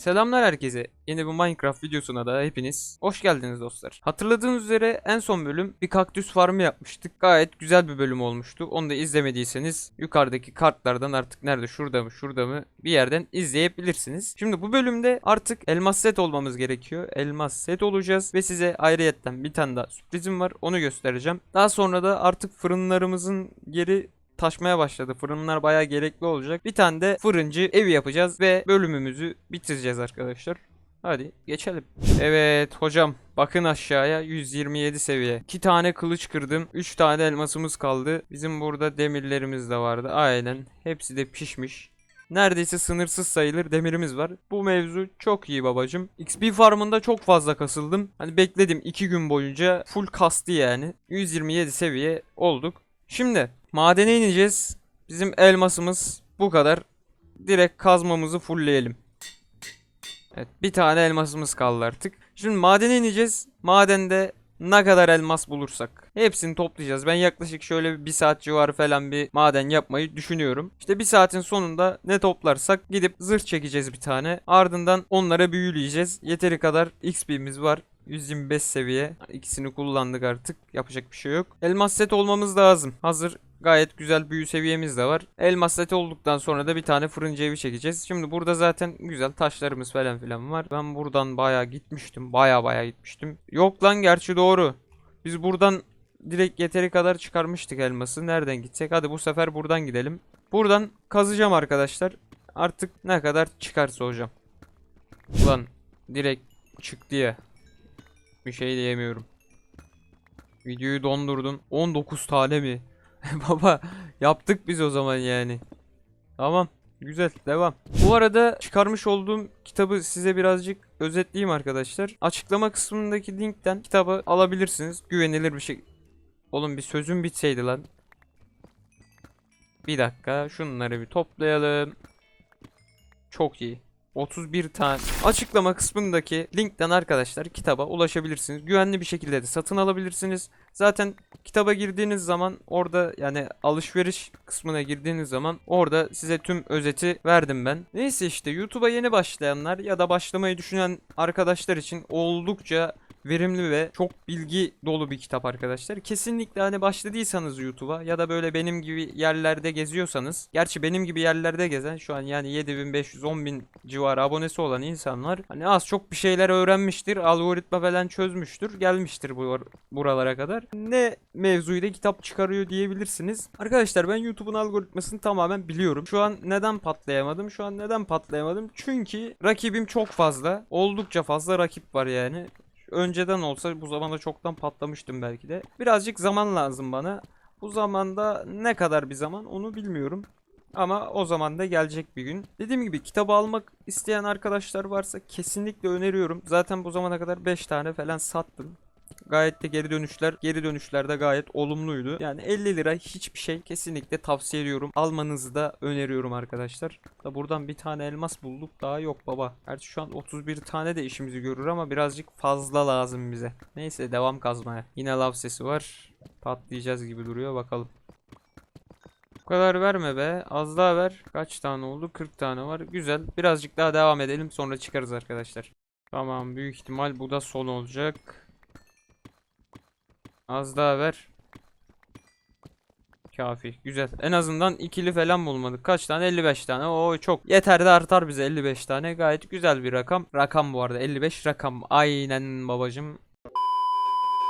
Selamlar herkese. Yeni bir Minecraft videosuna da hepiniz hoş geldiniz dostlar. Hatırladığınız üzere en son bölüm bir kaktüs farmı yapmıştık. Gayet güzel bir bölüm olmuştu. Onu da izlemediyseniz yukarıdaki kartlardan artık nerede şurada mı şurada mı bir yerden izleyebilirsiniz. Şimdi bu bölümde artık elmas set olmamız gerekiyor. Elmas set olacağız ve size ayrıyetten bir tane daha sürprizim var. Onu göstereceğim. Daha sonra da artık fırınlarımızın geri taşmaya başladı. Fırınlar bayağı gerekli olacak. Bir tane de fırıncı evi yapacağız ve bölümümüzü bitireceğiz arkadaşlar. Hadi geçelim. Evet hocam bakın aşağıya 127 seviye. 2 tane kılıç kırdım. 3 tane elmasımız kaldı. Bizim burada demirlerimiz de vardı. Aynen. Hepsi de pişmiş. Neredeyse sınırsız sayılır demirimiz var. Bu mevzu çok iyi babacım. XP farmında çok fazla kasıldım. Hani bekledim 2 gün boyunca full kastı yani. 127 seviye olduk. Şimdi madene ineceğiz. Bizim elmasımız bu kadar. Direkt kazmamızı fullleyelim. Evet bir tane elmasımız kaldı artık. Şimdi madene ineceğiz. Madende ne kadar elmas bulursak hepsini toplayacağız. Ben yaklaşık şöyle bir, saat civarı falan bir maden yapmayı düşünüyorum. İşte bir saatin sonunda ne toplarsak gidip zırh çekeceğiz bir tane. Ardından onlara büyüleyeceğiz. Yeteri kadar XP'miz var. 125 seviye. İkisini kullandık artık. Yapacak bir şey yok. Elmas set olmamız lazım. Hazır gayet güzel büyü seviyemiz de var. Elmas seti olduktan sonra da bir tane fırıncı evi çekeceğiz. Şimdi burada zaten güzel taşlarımız falan filan var. Ben buradan bayağı gitmiştim. Bayağı bayağı gitmiştim. Yok lan gerçi doğru. Biz buradan direkt yeteri kadar çıkarmıştık elması. Nereden gitsek? Hadi bu sefer buradan gidelim. Buradan kazacağım arkadaşlar. Artık ne kadar çıkarsa hocam. Ulan direkt çıktı ya. Bir şey diyemiyorum. Videoyu dondurdum. 19 tane mi? Baba yaptık biz o zaman yani. Tamam. Güzel devam. Bu arada çıkarmış olduğum kitabı size birazcık özetleyeyim arkadaşlar. Açıklama kısmındaki linkten kitabı alabilirsiniz. Güvenilir bir şey. Oğlum bir sözüm bitseydi lan. Bir dakika şunları bir toplayalım. Çok iyi. 31 tane. Açıklama kısmındaki linkten arkadaşlar kitaba ulaşabilirsiniz. Güvenli bir şekilde de satın alabilirsiniz. Zaten kitaba girdiğiniz zaman orada yani alışveriş kısmına girdiğiniz zaman orada size tüm özeti verdim ben. Neyse işte YouTube'a yeni başlayanlar ya da başlamayı düşünen arkadaşlar için oldukça verimli ve çok bilgi dolu bir kitap arkadaşlar. Kesinlikle hani başladıysanız YouTube'a ya da böyle benim gibi yerlerde geziyorsanız. Gerçi benim gibi yerlerde gezen şu an yani 7500 10000 civarı abonesi olan insanlar hani az çok bir şeyler öğrenmiştir. Algoritma falan çözmüştür. Gelmiştir bu buralara kadar. Ne mevzuyla kitap çıkarıyor diyebilirsiniz. Arkadaşlar ben YouTube'un algoritmasını tamamen biliyorum. Şu an neden patlayamadım? Şu an neden patlayamadım? Çünkü rakibim çok fazla. Oldukça fazla rakip var yani önceden olsa bu zamanda çoktan patlamıştım belki de. Birazcık zaman lazım bana. Bu zamanda ne kadar bir zaman onu bilmiyorum. Ama o zaman da gelecek bir gün. Dediğim gibi kitabı almak isteyen arkadaşlar varsa kesinlikle öneriyorum. Zaten bu zamana kadar 5 tane falan sattım. Gayet de geri dönüşler, geri dönüşler de gayet olumluydu. Yani 50 lira hiçbir şey kesinlikle tavsiye ediyorum. Almanızı da öneriyorum arkadaşlar. Da buradan bir tane elmas bulduk daha yok baba. Gerçi şu an 31 tane de işimizi görür ama birazcık fazla lazım bize. Neyse devam kazmaya. Yine lav sesi var. Patlayacağız gibi duruyor bakalım. Bu kadar verme be. Az daha ver. Kaç tane oldu? 40 tane var. Güzel. Birazcık daha devam edelim sonra çıkarız arkadaşlar. Tamam büyük ihtimal bu da son olacak. Az daha ver. Kafi. Güzel. En azından ikili falan bulmadık. Kaç tane? 55 tane. Oo çok. Yeter de artar bize 55 tane. Gayet güzel bir rakam. Rakam bu arada. 55 rakam. Aynen babacım.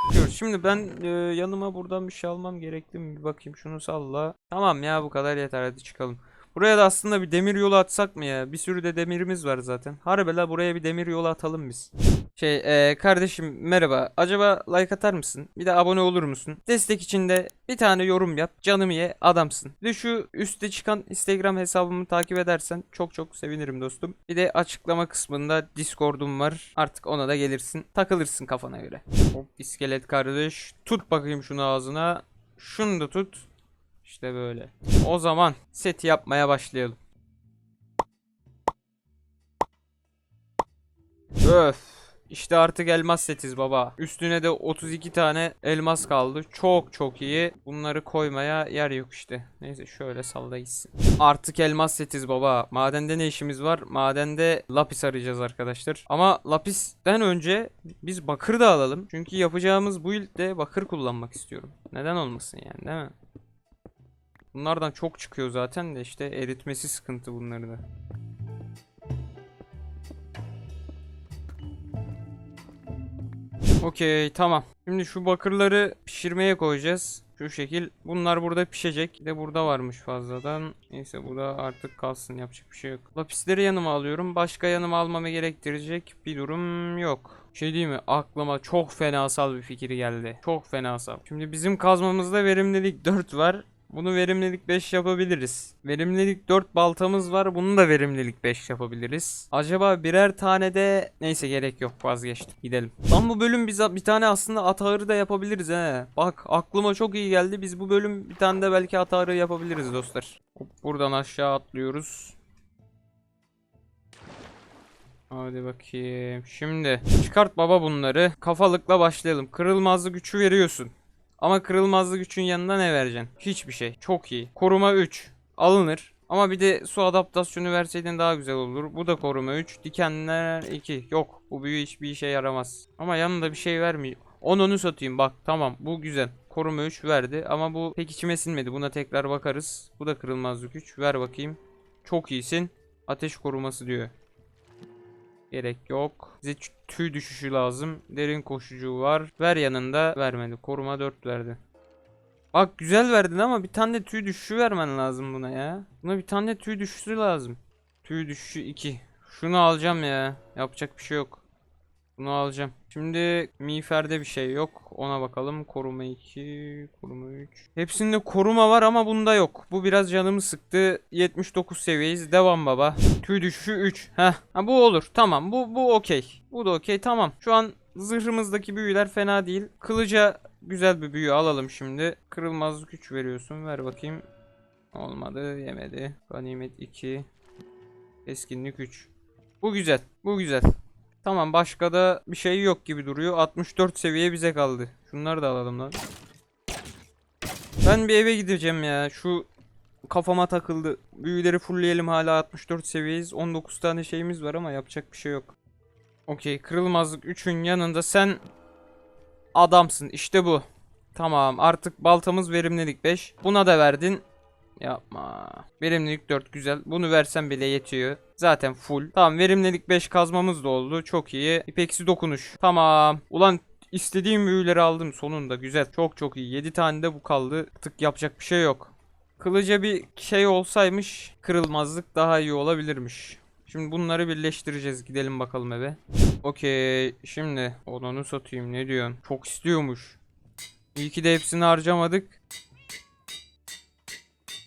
Bakıyoruz. Şimdi ben e, yanıma buradan bir şey almam gerekli mi? Bir bakayım şunu salla. Tamam ya bu kadar yeter hadi çıkalım. Buraya da aslında bir demir yolu atsak mı ya? Bir sürü de demirimiz var zaten. Harbi la buraya bir demir yolu atalım biz. Şey e, kardeşim merhaba. Acaba like atar mısın? Bir de abone olur musun? Destek için de bir tane yorum yap. Canım ye adamsın. Bir de şu üstte çıkan Instagram hesabımı takip edersen çok çok sevinirim dostum. Bir de açıklama kısmında Discord'um var. Artık ona da gelirsin. Takılırsın kafana göre. Hop iskelet kardeş. Tut bakayım şunu ağzına. Şunu da tut. İşte böyle. O zaman seti yapmaya başlayalım. Öf. İşte artık elmas setiz baba. Üstüne de 32 tane elmas kaldı. Çok çok iyi. Bunları koymaya yer yok işte. Neyse şöyle salla gitsin. Artık elmas setiz baba. Madende ne işimiz var? Madende lapis arayacağız arkadaşlar. Ama lapisten önce biz bakır da alalım. Çünkü yapacağımız bu de bakır kullanmak istiyorum. Neden olmasın yani değil mi? Bunlardan çok çıkıyor zaten de işte eritmesi sıkıntı bunları da. Okey tamam. Şimdi şu bakırları pişirmeye koyacağız. Şu şekil. Bunlar burada pişecek. Bir de burada varmış fazladan. Neyse bu da artık kalsın yapacak bir şey yok. Lapisleri yanıma alıyorum. Başka yanıma almamı gerektirecek bir durum yok. Şey değil mi? Aklıma çok fenasal bir fikir geldi. Çok fenasal. Şimdi bizim kazmamızda verimlilik 4 var. Bunu verimlilik 5 yapabiliriz. Verimlilik 4 baltamız var. Bunu da verimlilik 5 yapabiliriz. Acaba birer tane de neyse gerek yok vazgeçtim. Gidelim. Lan bu bölüm biz bir tane aslında at ağırı da yapabiliriz he. Bak aklıma çok iyi geldi. Biz bu bölüm bir tane de belki at ağırı yapabiliriz dostlar. Buradan aşağı atlıyoruz. Hadi bakayım. Şimdi çıkart baba bunları. Kafalıkla başlayalım. Kırılmazlık gücü veriyorsun. Ama kırılmazlık gücün yanında ne vereceksin? Hiçbir şey. Çok iyi. Koruma 3. Alınır. Ama bir de su adaptasyonu verseydin daha güzel olur. Bu da koruma 3. Dikenler 2. Yok. Bu büyü hiçbir işe yaramaz. Ama yanında bir şey vermiyor. Onu onu satayım bak tamam bu güzel. Koruma 3 verdi ama bu pek içime sinmedi. Buna tekrar bakarız. Bu da kırılmazlık 3. Ver bakayım. Çok iyisin. Ateş koruması diyor. Gerek yok. Bize tüy düşüşü lazım. Derin koşucu var. Ver yanında. Vermedi. Koruma 4 verdi. Bak güzel verdin ama bir tane de tüy düşüşü vermen lazım buna ya. Buna bir tane de tüy düşüşü lazım. Tüy düşüşü 2. Şunu alacağım ya. Yapacak bir şey yok. Bunu alacağım. Şimdi miğferde bir şey yok. Ona bakalım. Koruma 2, koruma 3. Hepsinde koruma var ama bunda yok. Bu biraz canımı sıktı. 79 seviyeyiz. Devam baba. Tüy düşüşü 3. Heh. Ha, bu olur. Tamam. Bu bu okey. Bu da okey. Tamam. Şu an zırhımızdaki büyüler fena değil. Kılıca güzel bir büyü alalım şimdi. Kırılmazlık 3 veriyorsun. Ver bakayım. Olmadı. Yemedi. Ganimet 2. Eskinlik 3. Bu güzel. Bu güzel. Tamam başka da bir şey yok gibi duruyor. 64 seviye bize kaldı. Şunları da alalım lan. Ben bir eve gideceğim ya. Şu kafama takıldı. Büyüleri fullleyelim hala 64 seviyeyiz. 19 tane şeyimiz var ama yapacak bir şey yok. Okey kırılmazlık 3'ün yanında sen adamsın. İşte bu. Tamam artık baltamız verimlilik 5. Buna da verdin. Yapma. Verimlilik 4 güzel. Bunu versem bile yetiyor. Zaten full. Tamam verimlilik 5 kazmamız da oldu. Çok iyi. İpeksi dokunuş. Tamam. Ulan istediğim büyüleri aldım sonunda. Güzel. Çok çok iyi. 7 tane de bu kaldı. Tık yapacak bir şey yok. Kılıca bir şey olsaymış kırılmazlık daha iyi olabilirmiş. Şimdi bunları birleştireceğiz. Gidelim bakalım eve. Okey. Şimdi onu satayım. Ne diyorsun? Çok istiyormuş. İyi ki de hepsini harcamadık.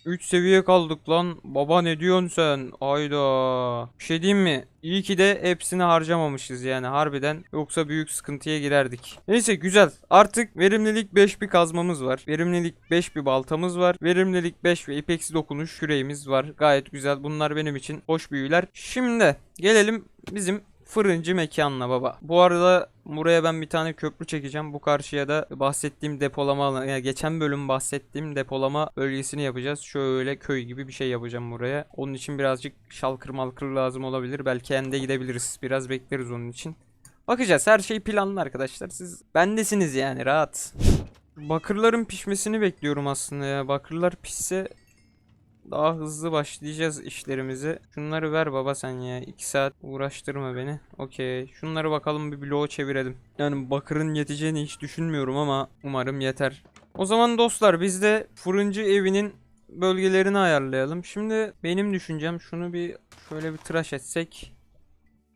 3 seviye kaldık lan. Baba ne diyorsun sen? Ayda. Bir şey diyeyim mi? İyi ki de hepsini harcamamışız yani harbiden. Yoksa büyük sıkıntıya girerdik. Neyse güzel. Artık verimlilik 5 bir kazmamız var. Verimlilik 5 bir baltamız var. Verimlilik 5 ve ipeksi dokunuş küreğimiz var. Gayet güzel. Bunlar benim için hoş büyüler. Şimdi gelelim bizim fırıncı mekanına baba. Bu arada buraya ben bir tane köprü çekeceğim. Bu karşıya da bahsettiğim depolama alanı. Yani geçen bölüm bahsettiğim depolama bölgesini yapacağız. Şöyle köy gibi bir şey yapacağım buraya. Onun için birazcık şalkır malkır lazım olabilir. Belki ende gidebiliriz. Biraz bekleriz onun için. Bakacağız. Her şey planlı arkadaşlar. Siz bendesiniz yani rahat. Bakırların pişmesini bekliyorum aslında ya. Bakırlar pişse daha hızlı başlayacağız işlerimizi. Şunları ver baba sen ya. 2 saat uğraştırma beni. Okey. Şunları bakalım bir bloğa çevirelim. Yani bakırın yeteceğini hiç düşünmüyorum ama umarım yeter. O zaman dostlar biz de fırıncı evinin bölgelerini ayarlayalım. Şimdi benim düşüncem şunu bir şöyle bir tıraş etsek.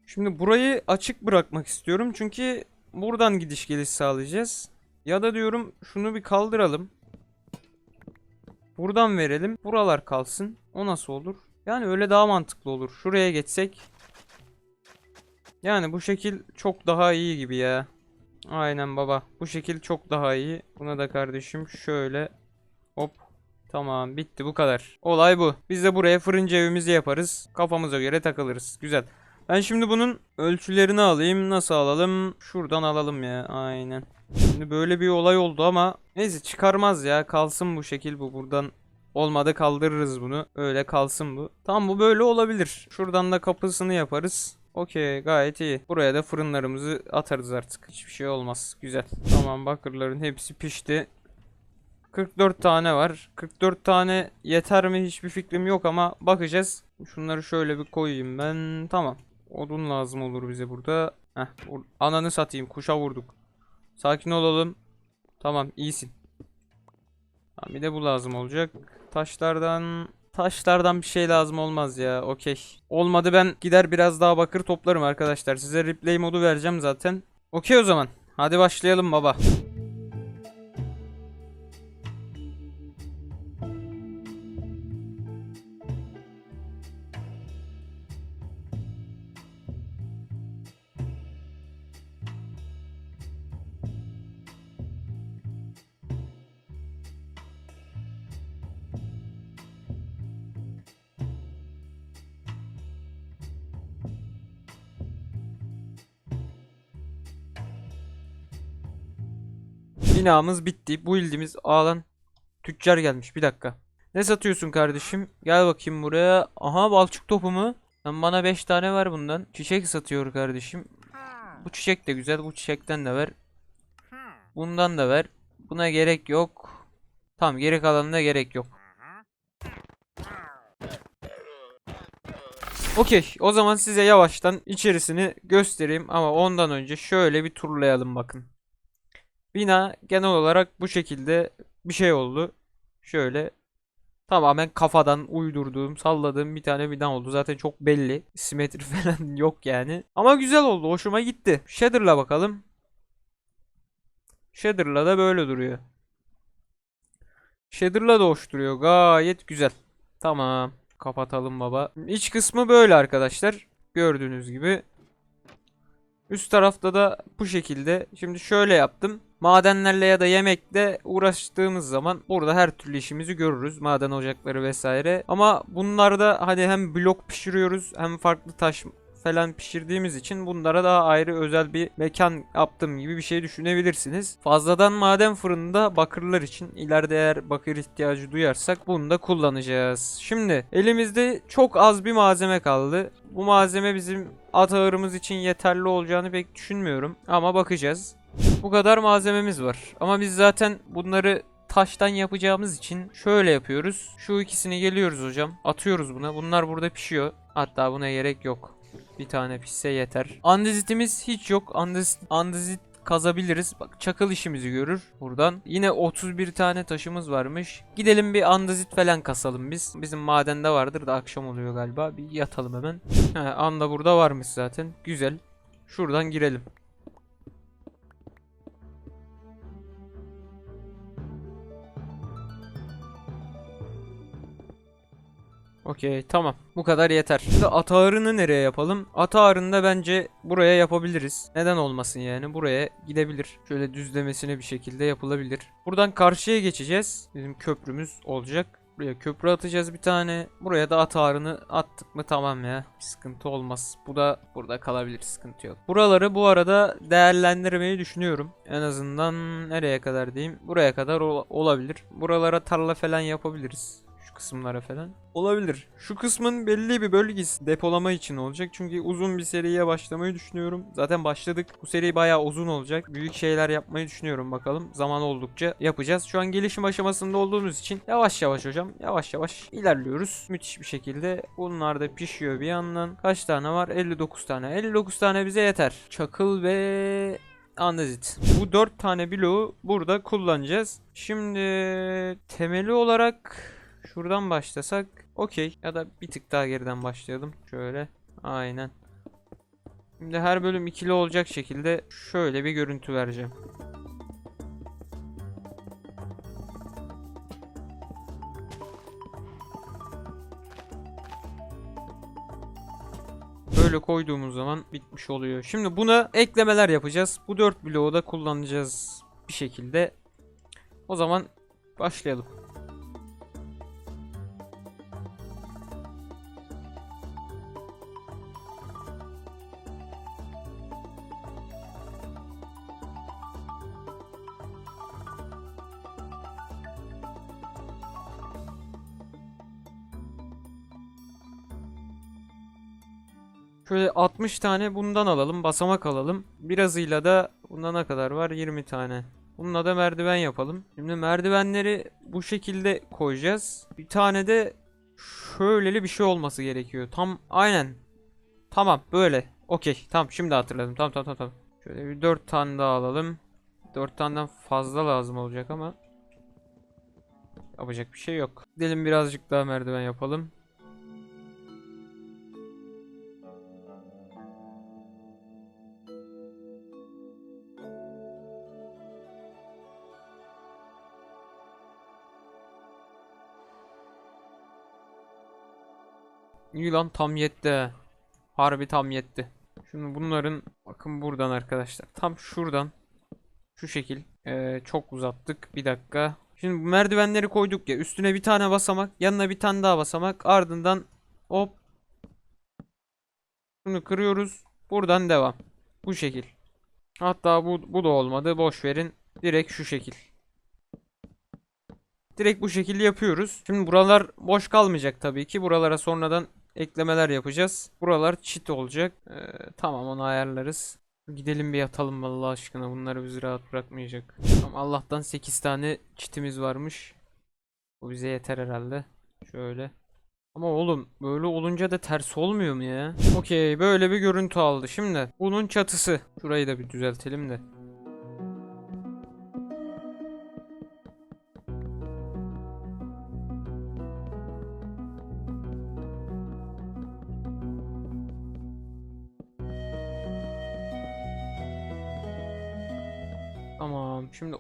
Şimdi burayı açık bırakmak istiyorum. Çünkü buradan gidiş geliş sağlayacağız. Ya da diyorum şunu bir kaldıralım. Buradan verelim. Buralar kalsın. O nasıl olur? Yani öyle daha mantıklı olur. Şuraya geçsek. Yani bu şekil çok daha iyi gibi ya. Aynen baba. Bu şekil çok daha iyi. Buna da kardeşim şöyle. Hop. Tamam bitti bu kadar. Olay bu. Biz de buraya fırıncı evimizi yaparız. Kafamıza göre takılırız. Güzel. Ben şimdi bunun ölçülerini alayım. Nasıl alalım? Şuradan alalım ya. Aynen. Şimdi böyle bir olay oldu ama neyse çıkarmaz ya. Kalsın bu şekil bu buradan. Olmadı kaldırırız bunu. Öyle kalsın bu. Tamam bu böyle olabilir. Şuradan da kapısını yaparız. Okey gayet iyi. Buraya da fırınlarımızı atarız artık. Hiçbir şey olmaz. Güzel. Tamam bakırların hepsi pişti. 44 tane var. 44 tane yeter mi hiçbir fikrim yok ama bakacağız. Şunları şöyle bir koyayım ben. Tamam. Odun lazım olur bize burada. Heh, ananı satayım. Kuşa vurduk. Sakin olalım. Tamam iyisin. Tamam, bir de bu lazım olacak. Taşlardan taşlardan bir şey lazım olmaz ya. Okey. Olmadı ben gider biraz daha bakır toplarım arkadaşlar. Size replay modu vereceğim zaten. Okey o zaman. Hadi başlayalım baba. Binamız bitti. Bu ildimiz alan tüccar gelmiş. Bir dakika. Ne satıyorsun kardeşim? Gel bakayım buraya. Aha balçık topu mu? Bana 5 tane ver bundan. Çiçek satıyor kardeşim. Bu çiçek de güzel. Bu çiçekten de ver. Bundan da ver. Buna gerek yok. Tamam geri kalanına gerek yok. Okey. O zaman size yavaştan içerisini göstereyim ama ondan önce şöyle bir turlayalım bakın. Bina genel olarak bu şekilde bir şey oldu. Şöyle tamamen kafadan uydurduğum, salladığım bir tane bina oldu. Zaten çok belli. Simetri falan yok yani. Ama güzel oldu. Hoşuma gitti. Shader'la bakalım. Shader'la da böyle duruyor. Shader'la da hoş duruyor. Gayet güzel. Tamam. Kapatalım baba. İç kısmı böyle arkadaşlar. Gördüğünüz gibi. Üst tarafta da bu şekilde. Şimdi şöyle yaptım. Madenlerle ya da yemekle uğraştığımız zaman burada her türlü işimizi görürüz. Maden ocakları vesaire. Ama bunlarda hani hem blok pişiriyoruz hem farklı taş falan pişirdiğimiz için bunlara daha ayrı özel bir mekan yaptığım gibi bir şey düşünebilirsiniz. Fazladan maden fırında bakırlar için ileride eğer bakır ihtiyacı duyarsak bunu da kullanacağız. Şimdi elimizde çok az bir malzeme kaldı. Bu malzeme bizim at ağırımız için yeterli olacağını pek düşünmüyorum ama bakacağız. Bu kadar malzememiz var. Ama biz zaten bunları taştan yapacağımız için şöyle yapıyoruz. Şu ikisini geliyoruz hocam. Atıyoruz buna. Bunlar burada pişiyor. Hatta buna gerek yok. Bir tane pişse yeter. Andezitimiz hiç yok. Andezit, andezit kazabiliriz. Bak çakıl işimizi görür buradan. Yine 31 tane taşımız varmış. Gidelim bir andezit falan kasalım biz. Bizim madende vardır da akşam oluyor galiba. Bir yatalım hemen. He, anda burada varmış zaten. Güzel. Şuradan girelim. Okey tamam. Bu kadar yeter. Şimdi at ağırını nereye yapalım? At ağırını da bence buraya yapabiliriz. Neden olmasın yani? Buraya gidebilir. Şöyle düzlemesine bir şekilde yapılabilir. Buradan karşıya geçeceğiz. Bizim köprümüz olacak. Buraya köprü atacağız bir tane. Buraya da at ağrını attık mı tamam ya. Bir sıkıntı olmaz. Bu da burada kalabilir sıkıntı yok. Buraları bu arada değerlendirmeyi düşünüyorum. En azından nereye kadar diyeyim. Buraya kadar ol- olabilir. Buralara tarla falan yapabiliriz. Kısımlara falan. Olabilir. Şu kısmın belli bir bölgesi depolama için olacak. Çünkü uzun bir seriye başlamayı düşünüyorum. Zaten başladık. Bu seri bayağı uzun olacak. Büyük şeyler yapmayı düşünüyorum bakalım. Zaman oldukça yapacağız. Şu an gelişim aşamasında olduğumuz için yavaş yavaş hocam. Yavaş yavaş ilerliyoruz. Müthiş bir şekilde. Bunlar da pişiyor bir yandan. Kaç tane var? 59 tane. 59 tane bize yeter. Çakıl ve andezit. Bu 4 tane bloğu burada kullanacağız. Şimdi temeli olarak şuradan başlasak okey ya da bir tık daha geriden başlayalım. Şöyle aynen. Şimdi her bölüm ikili olacak şekilde şöyle bir görüntü vereceğim. Böyle koyduğumuz zaman bitmiş oluyor. Şimdi buna eklemeler yapacağız. Bu 4 bloğu da kullanacağız bir şekilde. O zaman başlayalım. Şöyle 60 tane bundan alalım. Basamak alalım. Birazıyla da bunda ne kadar var? 20 tane. Bununla da merdiven yapalım. Şimdi merdivenleri bu şekilde koyacağız. Bir tane de şöyleli bir şey olması gerekiyor. Tam aynen. Tamam böyle. Okey. Tamam şimdi hatırladım. Tamam tamam. tamam. Şöyle bir 4 tane daha alalım. 4 taneden fazla lazım olacak ama yapacak bir şey yok. Gidelim birazcık daha merdiven yapalım. İyi lan tam yetti. Harbi tam yetti. Şimdi bunların bakın buradan arkadaşlar. Tam şuradan şu şekil. Ee, çok uzattık. Bir dakika. Şimdi bu merdivenleri koyduk ya. Üstüne bir tane basamak. Yanına bir tane daha basamak. Ardından hop. Bunu kırıyoruz. Buradan devam. Bu şekil. Hatta bu, bu da olmadı. Boş verin. Direkt şu şekil. Direkt bu şekilde yapıyoruz. Şimdi buralar boş kalmayacak tabii ki. Buralara sonradan eklemeler yapacağız. Buralar çit olacak. Ee, tamam onu ayarlarız. Gidelim bir yatalım Allah aşkına. Bunları bizi rahat bırakmayacak. Tamam, Allah'tan 8 tane çitimiz varmış. Bu bize yeter herhalde. Şöyle. Ama oğlum böyle olunca da ters olmuyor mu ya? Okey böyle bir görüntü aldı. Şimdi bunun çatısı. Şurayı da bir düzeltelim de.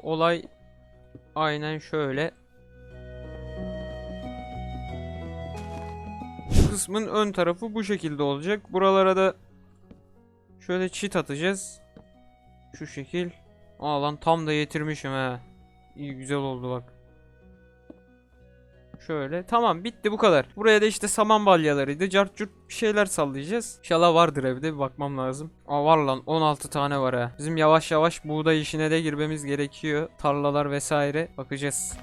Olay aynen şöyle. Kısmın ön tarafı bu şekilde olacak. Buralara da şöyle çit atacağız. Şu şekil. Aa lan tam da getirmişim ha. İyi güzel oldu bak. Şöyle. Tamam bitti bu kadar. Buraya da işte saman balyalarıydı. Cart curt bir şeyler sallayacağız. İnşallah vardır evde bir bakmam lazım. Aa var lan 16 tane var ha. Bizim yavaş yavaş buğday işine de girmemiz gerekiyor. Tarlalar vesaire. Bakacağız.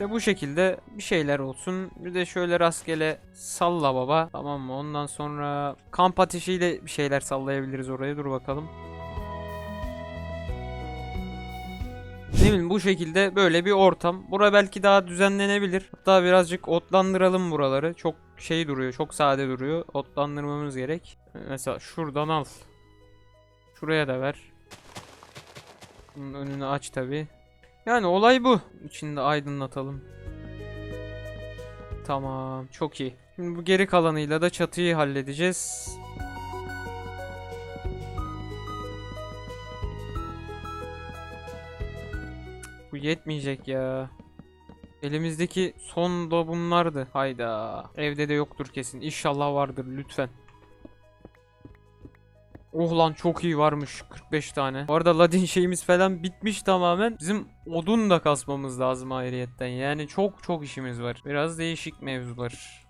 De bu şekilde bir şeyler olsun. Bir de şöyle rastgele salla baba. Tamam mı? Ondan sonra kamp ateşiyle bir şeyler sallayabiliriz oraya. Dur bakalım. Ne bu şekilde böyle bir ortam. Bura belki daha düzenlenebilir. Hatta birazcık otlandıralım buraları. Çok şey duruyor, çok sade duruyor. Otlandırmamız gerek. Mesela şuradan al. Şuraya da ver. Bunun önünü aç tabi. Yani olay bu. İçinde aydınlatalım. Tamam, çok iyi. Şimdi bu geri kalanıyla da çatıyı halledeceğiz. Bu yetmeyecek ya. Elimizdeki son da bunlardı. Hayda. Evde de yoktur kesin. İnşallah vardır lütfen. Oh lan çok iyi varmış 45 tane. Bu arada ladin şeyimiz falan bitmiş tamamen. Bizim odun da kasmamız lazım ayrıyetten. Yani çok çok işimiz var. Biraz değişik mevzular.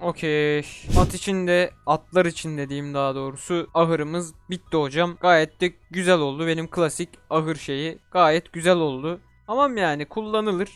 Okey. At içinde, atlar içinde diyeyim daha doğrusu. Ahırımız bitti hocam. Gayet de güzel oldu. Benim klasik ahır şeyi. Gayet güzel oldu. Tamam yani kullanılır.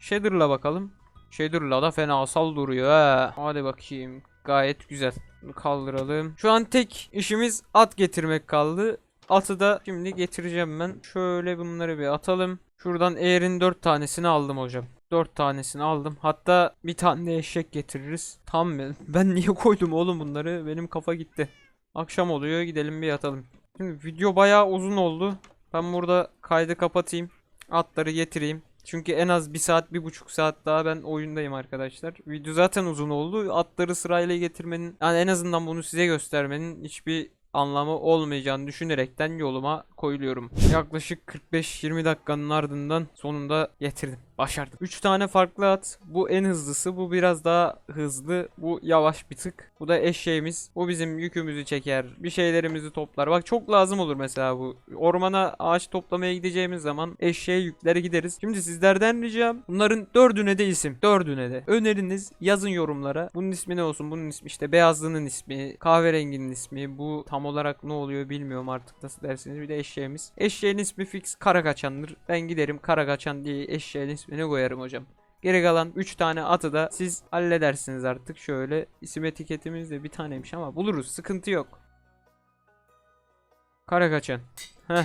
Shader'la bakalım. Shader'la da fenasal duruyor ha. Hadi bakayım. Gayet güzel. Kaldıralım. Şu an tek işimiz at getirmek kaldı. Atı da şimdi getireceğim ben. Şöyle bunları bir atalım. Şuradan eğerin 4 tanesini aldım hocam. 4 tanesini aldım. Hatta bir tane de eşek getiririz. Tam mı? Ben niye koydum oğlum bunları? Benim kafa gitti. Akşam oluyor gidelim bir yatalım. Şimdi video bayağı uzun oldu. Ben burada kaydı kapatayım. Atları getireyim. Çünkü en az bir saat, bir buçuk saat daha ben oyundayım arkadaşlar. Video zaten uzun oldu. Atları sırayla getirmenin, yani en azından bunu size göstermenin hiçbir anlamı olmayacağını düşünerekten yoluma koyuluyorum. Yaklaşık 45-20 dakikanın ardından sonunda getirdim. Başardım. 3 tane farklı at. Bu en hızlısı. Bu biraz daha hızlı. Bu yavaş bir tık. Bu da eşeğimiz. Bu bizim yükümüzü çeker. Bir şeylerimizi toplar. Bak çok lazım olur mesela bu. Ormana ağaç toplamaya gideceğimiz zaman eşeğe yükleri gideriz. Şimdi sizlerden ricam bunların dördüne de isim. Dördüne de. Öneriniz yazın yorumlara. Bunun ismi ne olsun? Bunun ismi işte beyazlının ismi, kahverenginin ismi. Bu tam olarak ne oluyor bilmiyorum artık nasıl dersiniz. Bir de eşeğimiz. Eşeğin ismi fix kara kaçandır. Ben giderim kara kaçan diye eşeğin ismini koyarım hocam. Geri kalan 3 tane atı da siz halledersiniz artık. Şöyle isim etiketimiz de bir taneymiş ama buluruz. Sıkıntı yok. Kara kaçan. Heh.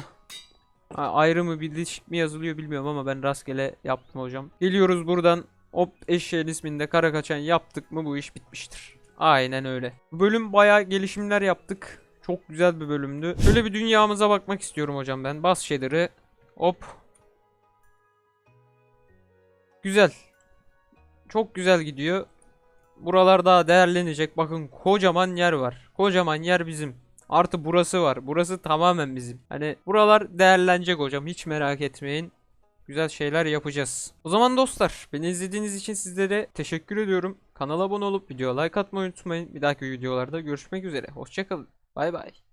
Ayrı mı bitişik mi yazılıyor bilmiyorum ama ben rastgele yaptım hocam. Geliyoruz buradan. Hop eşeğin isminde kara kaçan yaptık mı bu iş bitmiştir. Aynen öyle. Bölüm bayağı gelişimler yaptık. Çok güzel bir bölümdü. Şöyle bir dünyamıza bakmak istiyorum hocam ben. Bas shader'ı. Hop. Güzel. Çok güzel gidiyor. Buralar daha değerlenecek. Bakın kocaman yer var. Kocaman yer bizim. Artı burası var. Burası tamamen bizim. Hani buralar değerlenecek hocam. Hiç merak etmeyin. Güzel şeyler yapacağız. O zaman dostlar beni izlediğiniz için sizlere teşekkür ediyorum. Kanala abone olup videoya like atmayı unutmayın. Bir dahaki videolarda görüşmek üzere. Hoşçakalın. Bay bay.